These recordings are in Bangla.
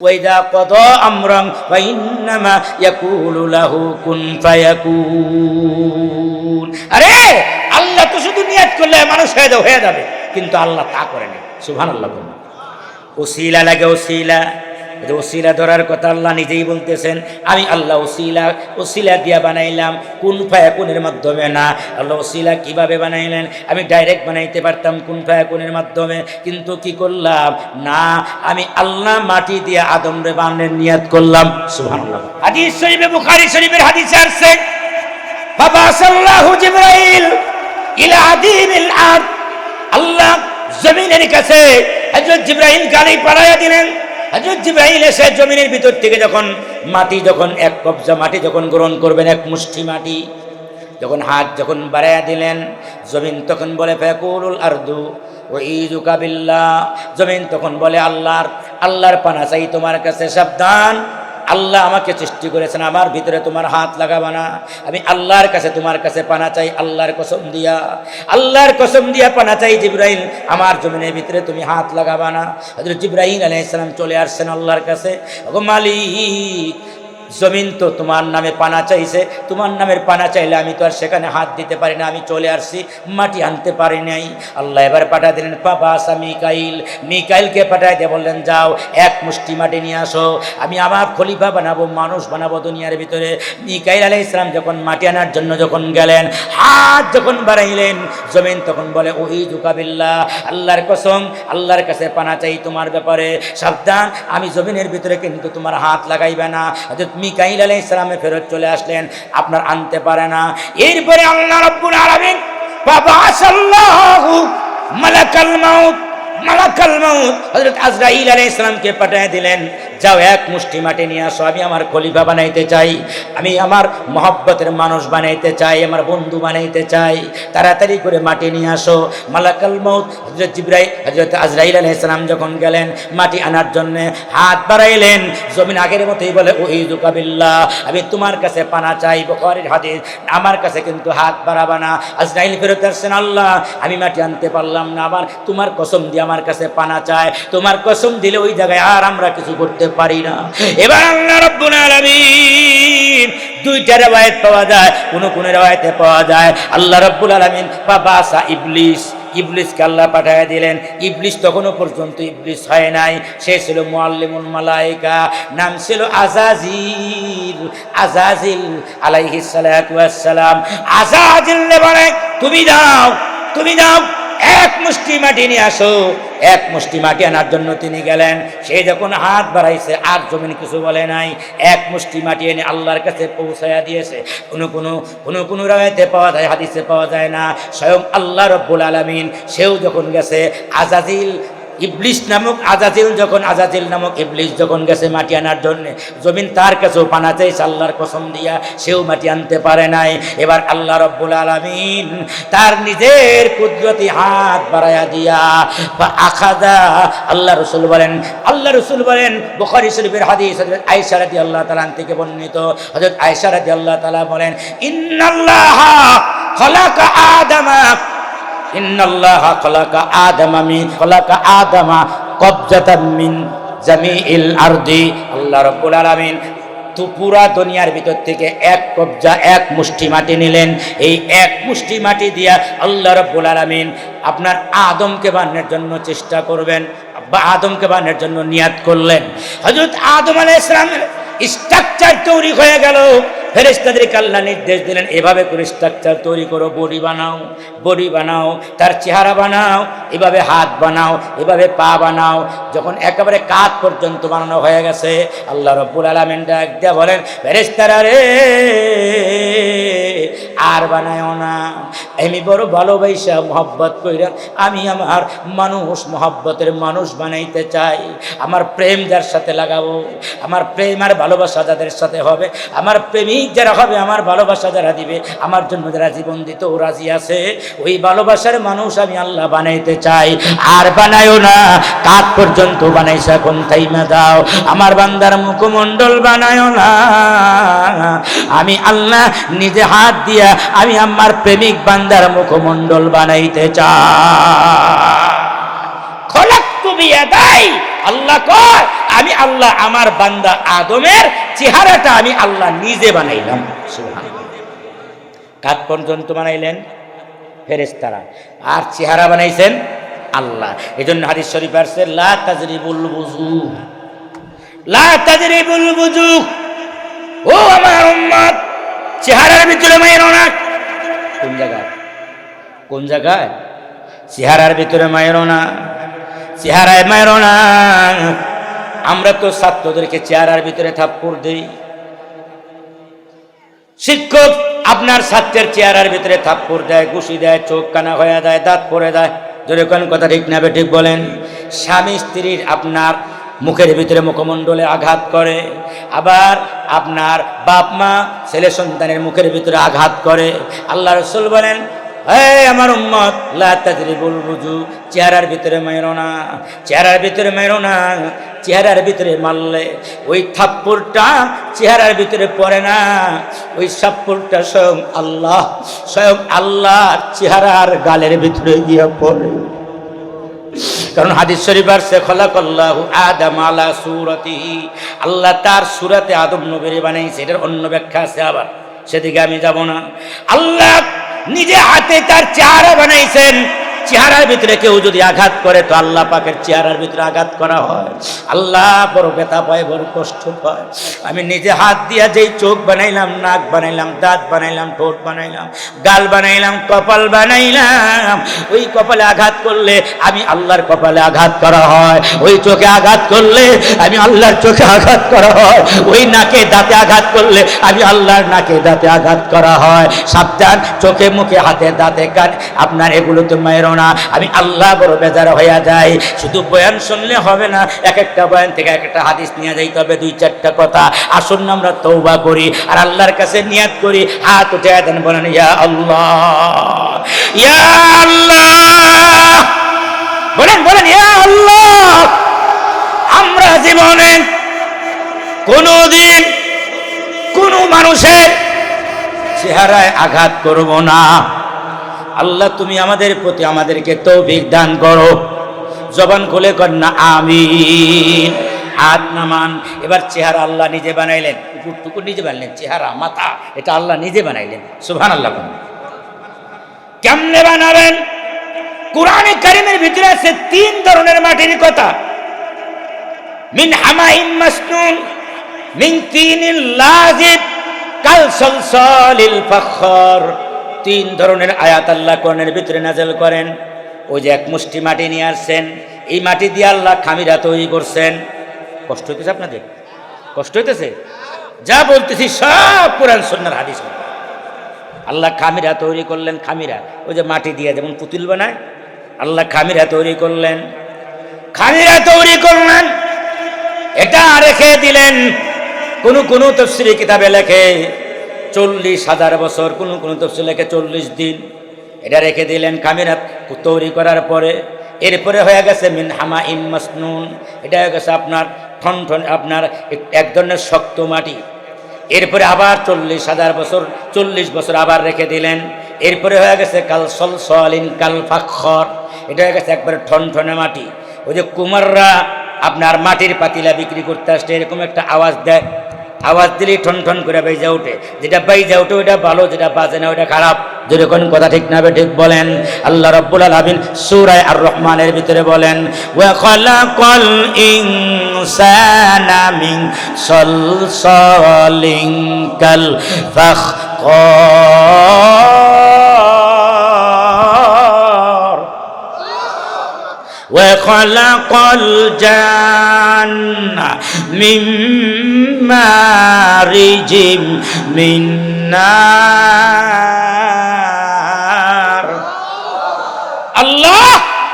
وإذا قضى أمرا فإنما يقول له كن فيكون আরে আল্লাহ তো শুধু নিয়াত করলে মানুষ হয়ে যাবে হয়ে যাবে কিন্তু আল্লাহ তা করেনি সুবহানাল্লাহ বলুন ওসিলা লাগে ওসিলা এই যে ওসিলা ধরার কথা আল্লাহ নিজেই বলতেছেন, আমি আল্লাহ ওসিলা ওসিলা দিয়া বানাইলাম, কোন ফায়া কোনের মাধ্যমে না? আল্লাহ ওসিলা কীভাবে বানাইলেন? আমি ডাইরেক্ট বানাইতে পারতাম কোন ফায়া কোনের মাধ্যমে, কিন্তু কি করলাম? না, আমি আল্লাহ মাটি দিয়ে আদম রে বানের নিয়াত করলাম। সুবহানাল্লাহ। হাদিস শরীফে, বুখারী শরীফের হাদিসে আসছে, বাবা সাল্লাহু জিবরাইল ইলা আদিমিল আল্লাহ জমিনের কাছে হযরত জিব্রাইল গালি পাড়াইয়া দিলেন। হযরত জিব্রাহিল এসে জমিনের ভিতর থেকে যখন মাটি যখন এক কবজা মাটি যখন গ্রহণ করবেন, এক মুষ্টি মাটি, যখন হাত যখন বাড়াইয়া দিলেন, জমিন তখন বলে ফেকুরুল আরদু ও ইজুকাবিল্লা জমিন তখন বলে, আল্লাহর আল্লাহর পানা চাই তোমার কাছে, সাবধান। আল্লাহ আমাকে সৃষ্টি করেছেন, আমার ভিতরে তোমার হাত লাগাবা না। আমি আল্লাহর কাছে তোমার কাছে পানা চাই, আল্লাহর কসম দিয়া। আল্লাহর কসম দিয়া পানা চাই জিব্রাহিম আমার জমিনের ভিতরে তুমি হাত লাগাবা না। হযরত জিব্রাইল আলাইহিস চলে আসছেন আল্লাহর কাছে। মালিক জমিন তো তোমার নামে পানা চাইছে, তোমার নামের পানা চাইলে আমি তো আর সেখানে হাত দিতে পারি না, আমি চলে আসছি, মাটি আনতে পারি নাই। আল্লাহ এবার পাঠা দিলেন পাপা আসা মিকাইল। মিকাইলকে পাঠায় দিয়ে বললেন, যাও, এক মুষ্টি মাটি নিয়ে আসো, আমি আমার খলিফা বানাবো, মানুষ বানাবো দুনিয়ার ভিতরে। মিকাইল আলাই ইসলাম যখন মাটি আনার জন্য যখন গেলেন, হাত যখন বাড়াইলেন, জমিন তখন বলে ওই জুকাবিল্লা আল্লাহর কসম, আল্লাহর কাছে পানা চাই তোমার ব্যাপারে। সাবধান, আমি জমিনের ভিতরে কিন্তু তোমার হাত লাগাইবে না। মিকাইল আলাই ইসলামে ফেরত চলে আসলেন। আপনার আনতে পারে না। এরপরে আল্লাহ রব্বুল আলমিন বাবা মালাকাল মাউত। মালাকাল মাউত। হযরত আজরাইল আলাইহিস সালামকে পাঠিয়ে দিলেন, যাও এক মুষ্টি মাটি নিয়ে আসো, আমি আমার খলিফা বানাইতে চাই, আমি আমার মহব্বতের মানুষ বানাইতে চাই, আমার বন্ধু বানাইতে চাই, তাড়াতাড়ি করে মাটি নিয়ে আসো। মালাকাল মৌত হজরত জিব্রাই হজরত আজরাইল আলাইসালাম যখন গেলেন, মাটি আনার জন্য হাত বাড়াইলেন, জমিন আগের মতোই বলে ওই জুকাবিল্লা আমি তোমার কাছে পানা চাই বকরের হাদিস, আমার কাছে কিন্তু হাত বাড়াবা না। আজরাইল ফেরত আসছেন, আল্লাহ, আমি মাটি আনতে পারলাম না আবার তোমার কসম দিয়ে আমার কাছে পানা চায়, তোমার কসম দিলে ওই জায়গায় আর আমরা কিছু করতে পারি না। এবার আল্লাহ রব্বুল আলামিন দুইটা পাওয়া যায়, কোন কোন পাওয়া যায়। আল্লাহ রব্বুল আলামিন ইবলিস। ইবলিসকে আল্লাহ পাঠায় দিলেন। ইবলিস তখনও পর্যন্ত ইবলিস হয় নাই। সে ছিল মুআল্লিমুল মালাইকা, নাম ছিল আজাজিল আজাজিল আলাইহিস সালাম। আজাজিল বলে, তুমি দাও তুমি দাও। এক মুষ্টি মাটি নিয়ে আসো। এক মুষ্টি মাটি আনার জন্য তিনি গেলেন। সে যখন হাত বাড়াইছে, আর জমিন কিছু বলে নাই। এক মুষ্টি মাটি এনে আল্লাহর কাছে পৌঁছায়া দিয়েছে। কোনো কোনো কোনো কোনো রায়তে পাওয়া যায়, হাদিসে পাওয়া যায় না। স্বয়ং আল্লাহ রব্বুল আলমিন সেও যখন গেছে, আজাজিল ইবলিশ নামক আজাজিল, যখন আজাজিল নামক ইবলিশ যখন গেছে মাটি আনার জন্য, জমিন তার কাছেও পানা চাইছে আল্লাহর কসম দিয়া সেও মাটি আনতে পারে নাই। এবার আল্লাহ রব্বুল আলমিন তার নিজের কুদরতি হাত বাড়াইয়া দিয়া বা আখাদা আল্লাহ রসুল বলেন, আল্লাহ রসুল বলেন, বুখারি শরীফের হাদিস হজরত রাদি আল্লাহ তালান থেকে বর্ণিত। হজরত রাদি আল্লাহ তালা বলেন, ইন্নাল্লাহ খলাকা আদামা ইন্নাল্লাহ খলাকা আদামা মিন, খলাকা আদামা কবজাতাম মিন জামিইল আরদি। আল্লাহ রাব্বুল আলামিন পুরা দুনিয়ার ভিতর থেকে এক কবজা, এক মুষ্টি মাটি নিলেন। এই এক মুষ্টি মাটি দিয়া আল্লাহ রাব্বুল আলামিন আপনার আদমকে বানানোর জন্য চেষ্টা করবেন, বা আদমকে বানানোর জন্য নিয়াত করলেন। হযরত আদম আলাইহিস সালামের স্ট্রাকচার তৈরি হয়ে গেল। ফেরেস্তাদেরকে আল্লাহ নির্দেশ দিলেন, এভাবে করে স্ট্রাকচার তৈরি করো, বডি বানাও বডি বানাও, তার চেহারা বানাও, এভাবে হাত বানাও, এভাবে পা বানাও। যখন একেবারে কাত পর্যন্ত বানানো হয়ে গেছে, আল্লাহ রব্বুল আলমিন ডাক বলেন ফেরেস্তারা রে, আর বানায়ও না। আমি বড় ভালোবাসা, মহব্বত কইরা আমি আমার মানুষ, মহব্বতের মানুষ বানাইতে চাই। আমার প্রেম যার সাথে লাগাবো, আমার প্রেম আর ভালোবাসা যাদের সাথে হবে, আমার প্রেমিক যারা হবে, আমার ভালোবাসা যারা দিবে, আমার জন্য যারা জীবন দিত রাজি আছে, ওই ভালোবাসার মানুষ আমি আল্লাহ বানাইতে চাই। আর বানায়ও না কাত পর্যন্ত বানাইছে এখন থাইমা দাও। আমার বান্দার মুখমণ্ডল বানায়ও না। আমি আল্লাহ নিজে হাত দিয়া, আমি আমার প্রেমিক বান্দার মুখমণ্ডল বানাইতে চাই। আল্লাহ কয়, আমি আল্লাহ আমার বান্দা আদমের চেহারাটা আমি আল্লাহ নিজে বানাইলাম। কাঠ পর্যন্ত বানাইলেন? ফেরেস্তারা আর চেহারা বানাইছেন? আল্লাহ। এই জন্য হাদিস শরীফ আসছে, লা তাজরিবুল বুজু লা ও আমার চেহারার ভিতরে জায়গায় কোন জায়গায়? চেহারার ভিতরে মায়েরও না, চেহারায় মায়েরও না। আমরা তো ছাত্রদেরকে চেহারার ভিতরে থাপ্পড় দিই। শিক্ষক আপনার ছাত্রের চেহারার ভিতরে থাপ্পড় দেয়, ঘুষি দেয়, চোখ কানা হয়ে দেয় দাঁত পড়ে দেয় যদি কোন কথা ঠিক না ঠিক বলেন। স্বামী স্ত্রীর আপনার মুখের ভিতরে মুখমণ্ডলে আঘাত করে, আবার আপনার বাপ মা ছেলে সন্তানের মুখের ভিতরে আঘাত করে। আল্লাহ রসুল বলেন আমার উম্মত, লা তাজরিবুল বুজু চেহারার ভিতরে মেরো না, চেহারার ভিতরে মেরো না, চেহারার ভিতরে মারলে ওই থাপ্পড়টা চেহারার ভিতরে পড়ে না, ওই সাপ্পড়টা স্বয়ং আল্লাহ, স্বয়ং আল্লাহর চেহারার গালের ভিতরে গিয়ে পড়ে। কারণ হাদিস শরীফ আর সে খলাকাল্লাহু আদম আলা সুরতিহি, আল্লাহ তার সুরাতে আদম নবীর বানাইছে, এটার অন্য ব্যাখ্যা আছে আবার, সেদিকে আমি যাব না। আল্লাহ নিজে হাতে তার চেহারা বানাইছেন চেহারার ভিতরে কেউ যদি আঘাত করে, তো আল্লাহ পাকের চেহারার ভিতরে আঘাত করা হয়। আল্লাহ বড় ব্যথা পায়, বড় কষ্ট পায়। আমি নিজে হাত দিয়া যেই চোখ বানাইলাম, নাক বানাইলাম, দাঁত বানাইলাম, ঠোঁট বানাইলাম, গাল বানাইলাম, কপাল বানাইলাম, ওই কপালে আঘাত করলে আমি আল্লাহর কপালে আঘাত করা হয়। ওই চোখে আঘাত করলে আমি আল্লাহর চোখে আঘাত করা হয়। ওই নাকে দাঁতে আঘাত করলে আমি আল্লাহর নাকে দাঁতে আঘাত করা হয়। সাবধান, চোখে মুখে, হাতে দাঁতে কান। আপনার এগুলো তো মায়ের না, আমি আল্লাহ বড় বেজার হইয়া যাই। শুধু বয়ান শুনলে হবে না এক একটা বয়ান থেকে এক একটা হাদিস নিয়ে যাইতে হবে, দুই চারটা কথা। আসুন আমরা তৌবা করি, আর আল্লাহর কাছে নিয়াত করি। হাত উঠে দেন বলেন, ইয়া আল্লাহ ইয়া আল্লাহ। বলেন বলেন, ইয়া আল্লাহ, আমরা জীবনে কোনোদিন কোনো মানুষের চেহারায় আঘাত করব না। আল্লাহ তুমি আমাদের প্রতি আমাদেরকে তৌফিক দান করো। জবান খুলে কর না, আমিন। হাত নামান। এবার চেহারা আল্লাহ নিজে বানাইলেন। উপরটুকু নিজে বানাইলেন। চেহারা, মাথা, এটা আল্লাহ নিজে বানাইলেন। সুভান আল্লাহ। কেমনে বানাবেন? কোরআনে কারিমের ভিতরে আছে তিন ধরনের মাটির কথা। মিন হামাইম মাসনুন, মিন তিনিল লাজিব, কাল সলসলিল ফখর তিন ধরনের আয়াত আল্লাহ কোরআনের ভিতরে নাজেল করেন। ওই যে এক মুষ্টি মাটি নিয়ে আসছেন, এই মাটি দিয়ে আল্লাহ খামিরা তৈরি করছেন। কষ্ট হইতেছে আপনাদের? কষ্ট হইতেছে? যা বলতেছি সব কোরআন সন্ন্যার হাদিস আল্লাহ খামিরা তৈরি করলেন খামিরা। ওই যে মাটি দিয়ে যেমন পুতুল বানায়, আল্লাহ খামিরা তৈরি করলেন। খামিরা তৈরি করলেন, এটা রেখে দিলেন। কোন কোন তফসিলি কিতাবে লেখে চল্লিশ হাজার বছর, কোন কোন তফসিল লেখে চল্লিশ দিন। এটা রেখে দিলেন খামিরা তৈরি করার পরে। এরপরে হয়ে গেছে মিন হামা ইম মাসনুন। এটা হয়ে গেছে আপনার ঠন ঠন, আপনার এক- ধরনের শক্ত মাটি। এরপরে আবার চল্লিশ হাজার বছর, চল্লিশ বছর আবার রেখে দিলেন। এরপরে হয়ে গেছে কাল সল সলিন কাল ফাক্ষর। এটা হয়ে গেছে একবারে ঠন ঠনে মাটি। ওই যে কুমাররা আপনার মাটির পাতিলা বিক্রি করতে আসলে এরকম একটা আওয়াজ দেয়। আওয়াজ দিলেই ঠন ঠন করে বাইজা উঠে যেটা বাইজা উঠে ওইটা ভালো যেটা বাজে না ওইটা খারাপ যদি কোন কথা ঠিক না ঠিক বলেন আল্লাহ রব্বুল আলামিন সূরায়ে আর রহমানের ভিতরে বলেন ওয়া খালাকাল ইনসানা মিন সলসলিন কাল ফাখর وخلق الجنة من مارج من نار আল্লাহ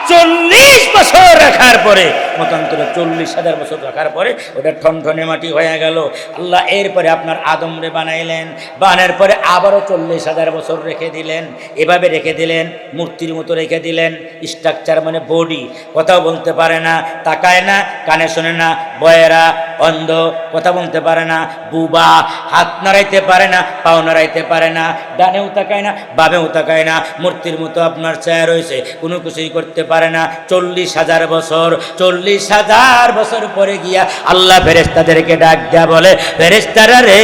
চল্লিশ বছর রাখার পরে মতান্তরে চল্লিশ হাজার বছর রাখার পরে ওটা ঠনঠনে মাটি হয়ে গেল। আল্লাহ এরপরে আপনার আদমরে বানাইলেন। বানার পরে আবারও চল্লিশ হাজার বছর রেখে দিলেন। এভাবে রেখে দিলেন, মূর্তির মতো রেখে দিলেন। স্ট্রাকচার মানে বডি, কথাও বলতে পারে না, তাকায় না, কানে শোনে না, বয়েরা অন্ধ, কথা বলতে পারে না, বুবা হাত নাড়াইতে পারে না, পাও নাড়াইতে পারে না, ডানেও তাকায় না, বামেও তাকায় না, মূর্তির মতো আপনার ছায়া রয়েছে, কোনো কিছুই করতে পারে না। চল্লিশ হাজার বছর, চল্লিশ চল্লিশ হাজার বছর পরে গিয়া আল্লাহ ফেরেস্তাদেরকে ডাক দেয়া বলে ফেরেস্তারা রে,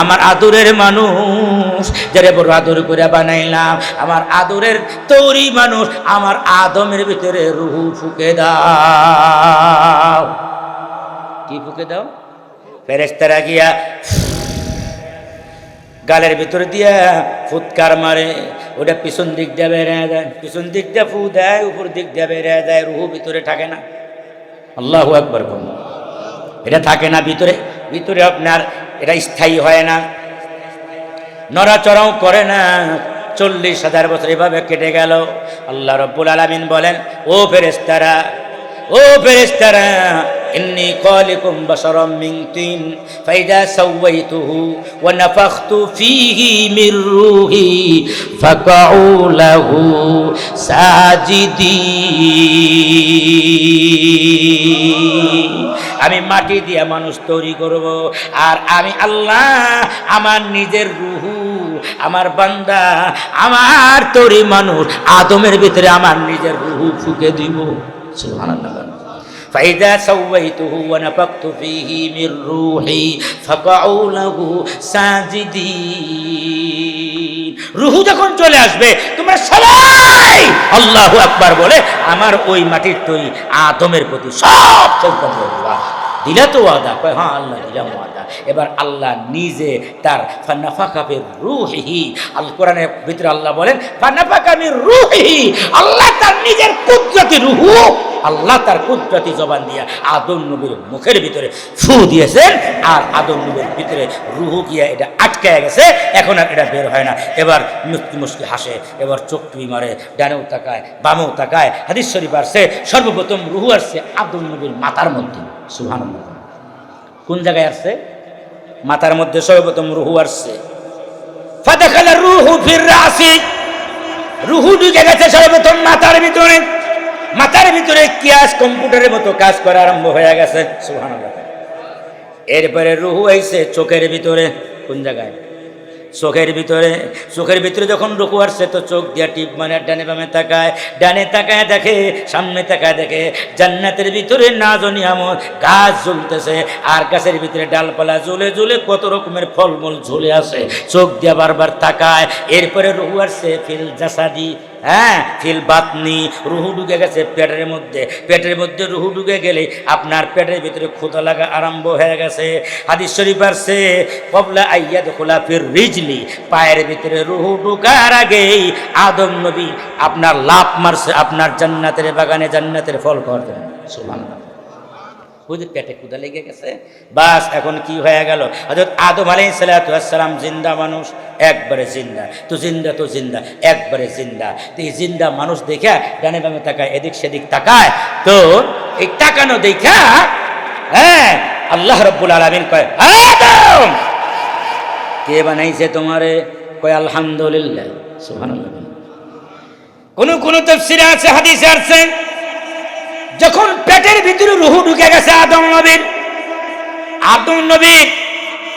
আমার আদুরের মানুষ, যারে বড় আদর করে বানাইলাম, আমার আদরের তৈরি মানুষ, আমার আদমের ভিতরে রুহু ফুকে দাও। কি ফুকে দাও? ফেরেস্তারা গিয়া গালের ভিতরে দিয়া ফুৎকার মারে, ওটা পিছন দিক দিয়ে বেড়ে যায়। পিছন দিক দিয়ে ফু দেয়, উপর দিক দিয়ে বেড়ে যায়, রুহু ভিতরে থাকে না। আল্লাহ একবার বলুন। এটা থাকে না ভিতরে। ভিতরে আপনার এটা স্থায়ী হয় না। নড়াচড়াও করে না। চল্লিশ হাজার বছর এভাবে কেটে গেল। আল্লাহ রব্বুল আলমিন বলেন, ও ফেরেস্তারা ও ফেরেস্তারা إني خالق بشرا من طين فإذا سويته ونفخت فيه من روحي فقعوا له ساجدين আমি মাটি দিয়ে মানুষ তৈরি করব আর আমি আল্লাহ আমার নিজের রুহু আমার বান্দা আমার তৈরি মানুষ আদমের ভিতরে আমার নিজের রুহু ফুকে দিব সুবহানাল্লাহ فإذا سويته ونفخت فيه من روحي فقعوا له ساجدين রুহু যখন চলে আসবে তোমরা সবাই আল্লাহু আকবার বলে আমার ওই মাটির তৈরি আদমের প্রতি সব চৌকা দিলা তো ওয়াদা কয় হ্যাঁ আল্লাহ দিলাম ওয়াদা এবার আল্লাহ নিজে তার ফান্নাফাকাফের রুহি আল কোরআনের ভিতরে আল্লাহ বলেন ফান্নাফাকামির রুহি আল্লাহ তার নিজের কুদরতি রুহু আল্লাহ তার কুদরতি জবান দিয়া আদম নবীর মুখের ভিতরে ফু দিয়েছেন, আর আদম নবীর ভিতরে রুহু গিয়া এটা আটকায় গেছে, এখন আর এটা বের হয় না। এবার মুস্কি মুস্কি হাসে, এবার চোখ টুই মারে, ডানেও তাকায়, বামেও তাকায়, হাদিস শরীফ আসছে, সর্বপ্রথম রুহু আসছে আদম নবীর মাতার মধ্যে সুহান কোন জায়গায় আসছে? মাথার মধ্যে সর্বপ্রথম রুহু আসছে। ফাদাখালা রুহু ফির রাসি, রুহু ঢুকে গেছে সর্বপ্রথম মাথার ভিতরে। মাথার ভিতরে কিয়াস কম্পিউটারের মতো কাজ করা আরম্ভ হয়ে গেছে সুহান এরপরে রুহু আইছে, চোখের ভিতরে, কোন জায়গায়? চোখের ভিতরে চোখের ভিতরে যখন রুকু আসছে, তো চোখ দিয়া টিপ মানে ডানে বামে তাকায়, ডানে তাকায় দেখে, সামনে তাকায় দেখে, জান্নাতের ভিতরে না জানি আমার গাছ ঝুলতেছে, আর গাছের ভিতরে ডালপালা ঝুলে ঝুলে কত রকমের ফলমূল ঝুলে আসে চোখ দিয়া বারবার তাকায়, এরপরে রুহু আসছে, ফিল জাসাদি হ্যাঁ ফিল বাতনি, রুহু ঢুকে গেছে পেটের মধ্যে। পেটের মধ্যে রুহু ঢুকে গেলে আপনার পেটের ভিতরে ক্ষুদা লাগা আরম্ভ হয়ে গেছে। হাদিস শরীফ আসছে, কবলা আইয়াদ খোলা ফির রিজলি পায়ের ভিতরে রুহু ঢুকার আগেই আদম নবী আপনার লাভ মারছে, আপনার জান্নাতের বাগানে জান্নাতের ফল খাওয়ার জন্য। ওই পেটে ক্ষুদা লেগে গেছে? বাস, এখন কি হয়ে গেল? হজরত আদম আলাই সালাতাম জিন্দা মানুষ, একবারে জিন্দা। তো জিন্দা তো জিন্দা, একবারে জিন্দা। তো এই জিন্দা মানুষ দেখা ডানে বামে তাকায়, এদিক সেদিক তাকায়, তো এই তাকানো দেখা হ্যাঁ আল্লাহ রব্বুল আলমিন কয়, আদম! কে বানাইছে তোমারে? কয়, আলহামদুলিল্লাহ। সুহান কোন কোন তফসিরে আছে, হাদিসে আছে? যখন পেটের ভিতরে রুহু ঢুকে গেছে আদম নবীর আদম নবীর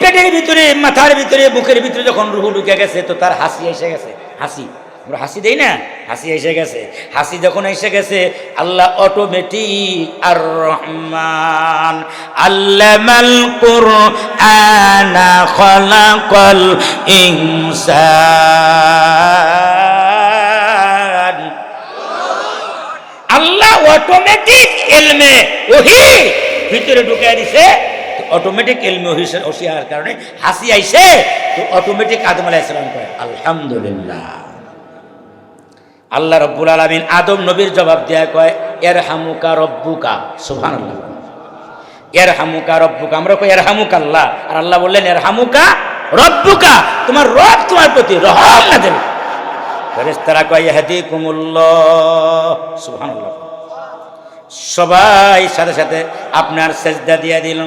পেটের ভিতরে, মাথার ভিতরে, বুকের ভিতরে যখন রুহু ঢুকে গেছে, তো তার হাসি এসে গেছে, হাসি। আমরা হাসি দেই না? হাসি এসে গেছে। হাসি যখন এসে গেছে, আল্লাহ অটোমেটিক আর রহমান আল্লামাল কুরআনা খলাকাল ইনসান। আল্লাহ অটোমেটিক এলমে ওহি ভিতরে ঢুকাই দিছে। অটোমেটিক এলমে ওহি ওসি হওয়ার কারণে হাসি আইছে। তো অটোমেটিক আদম সালাম কয়, আলহামদুলিল্লাহ। আল্লাহ রব্বুল আলামিন আদম নবীর জবাব দেয়া কয় এর হামুকা রব্বুকা সুবহানাল্লাহ। এর হামুকা রব্বুকা আমরা কই এর হামুকা আল্লাহ আর আল্লাহ বললেন এর হামুকা রব্বুকা তোমার রব তোমার প্রতি রহম না দেবে ফেরেশতারা কয়, ইয়াহদিকুমুল্লাহ সুবহানাল্লাহ। সবাই সাথে সাথে আপনার সেজদা দিয়ে দিল,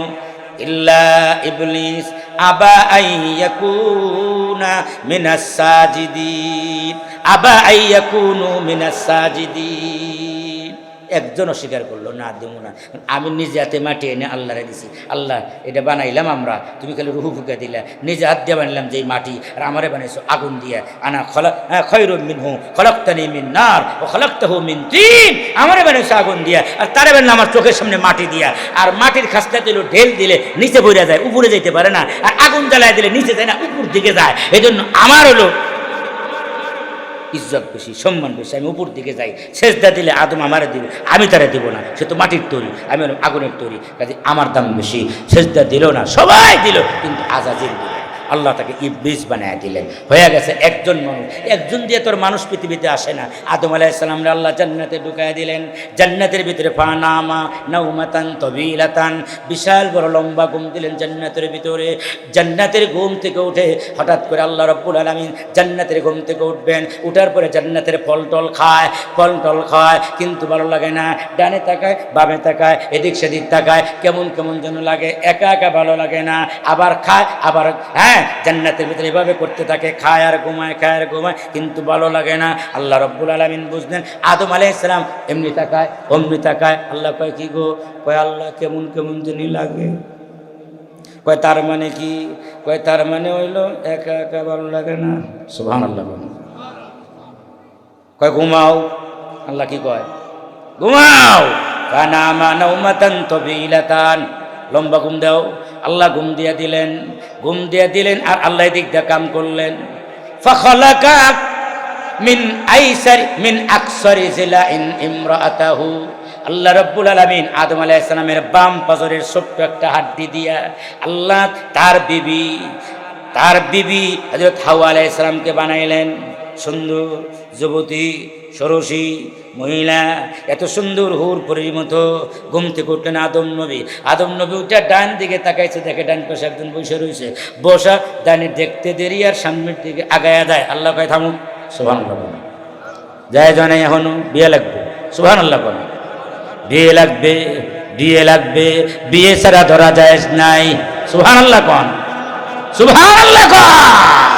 ইল্লা ইবলিস আবা আইয়াকুনা মিনাস সাজিদিন। আবা আইয়াকুনু মিনাস সাজিদিন। একজন অস্বীকার করল, না দেব না। আমি নিজে হাতে মাটি এনে আল্লাহরে দিছি। আল্লাহ, এটা বানাইলাম আমরা, তুমি খালি রুহু ফুকে দিলা। নিজে হাত দিয়ে বানাইলাম যে মাটি, আর আমারে বানাইছো আগুন দিয়ে। আনা খলা মিন হু খলক্তানি মিন নার ও খলক্তা হু মিন তিন। আমারে বানাইছো আগুন দিয়া, আর তারে বানাইলাম আমার চোখের সামনে মাটি দিয়া। আর মাটির খাস্তা দিল, ঢেল দিলে নিচে বইরা যায়, উপরে যেতে পারে না। আর আগুন জ্বালায় দিলে নিচে যায় না, উপর দিকে যায়। এই জন্য আমার হলো ইজ্জত বেশি সম্মান বেশি আমি উপর দিকে যাই শেষদা দিলে আদম আমারে দিবে, আমি তারা দিব না, সে তো মাটির তৈরি, আমি আগুনের তৈরি, কাজে আমার দাম বেশি শেষদা দিল না, সবাই দিল, কিন্তু আজাদের দিল। আল্লাহ তাকে ইবলিস বানায় দিলেন? হয়ে গেছে একজন মানুষ। একজন দিয়ে তোর মানুষ পৃথিবীতে আসে না। আদম আলাইসালামরে আল্লাহ জান্নাতে ঢুকায় দিলেন। জান্নাতের ভিতরে ফানামা নৌমাতান তবিলাতান। বিশাল বড় লম্বা ঘুম দিলেন জান্নাতের ভিতরে। জান্নাতের ঘুম থেকে উঠে হঠাৎ করে আল্লাহ রব্বুল আলমিন জান্নাতের ঘুম থেকে উঠবেন। উঠার পরে জান্নাতের ফল টল খায়, ফল টল খায়, কিন্তু ভালো লাগে না। ডানে তাকায়, বামে তাকায়, এদিক সেদিক তাকায়, কেমন কেমন যেন লাগে। একা একা ভালো লাগে না। আবার খায়, আবার হ্যাঁ জান্নাতের ভিতরে এভাবে করতে থাকে, খায় আর ঘুমায়, খায় আর ঘুমায়, কিন্তু ভালো লাগে না। আল্লাহ রব্বুল আলমিন বুঝলেন, আদম আলাই ইসলাম এমনি তাকায়, অমনি তাকায়, আল্লাহ কয়, কি গো? কয়, আল্লাহ কেমন কেমন যিনি লাগে। কয়, তার মানে কি? কয়, তার মানে হইল একা একা ভালো লাগে না। সুভান আল্লাহ। কয়, ঘুমাও। আল্লাহ কি কয়? ঘুমাও। কানামা নৌমাতান তবিলাতান। লম্বা ঘুম দাও। আল্লাহ ঘুম দিয়া দিলেন, ঘুম দিয়া দিলেন আর আল্লাহ দিক দিয়ে কাম করলেন। ফখলাকা মিন আইসার, মিন আকসরি জিলা ইন ইমরাতাহু। আল্লাহ রব্বুল আলামিন আদম আলাইহিস সালামের বাম পাজরের ছোট্ট একটা হাড্ডি দিয়া আল্লাহ তার বিবি তার বিবি হযরত হাওয়া আলাইহিস সালামকে বানাইলেন। সুন্দর যুবতী, সরসী, মহিলা, এত সুন্দর হুর পরির মতো ঘুম থেকে উঠলেন আদম নবী। আদম নবী উঠে ডান দিকে তাকাইছে, দেখে ডান পাশে একজন বসে রয়েছে। বসা, ডানে দেখতে দেরি আর সামনের দিকে আগায়া দেয় আল্লাহ কয় থামুন সোহান আল্লাহ যায় জানে এখনও, বিয়ে লাগবে। সোহান আল্লাহ বিয়ে লাগবে বিয়ে লাগবে, বিয়ে ছাড়া ধরা যায় নাই। সুহান আল্লাহ কন। সুহান আল্লাহ কন।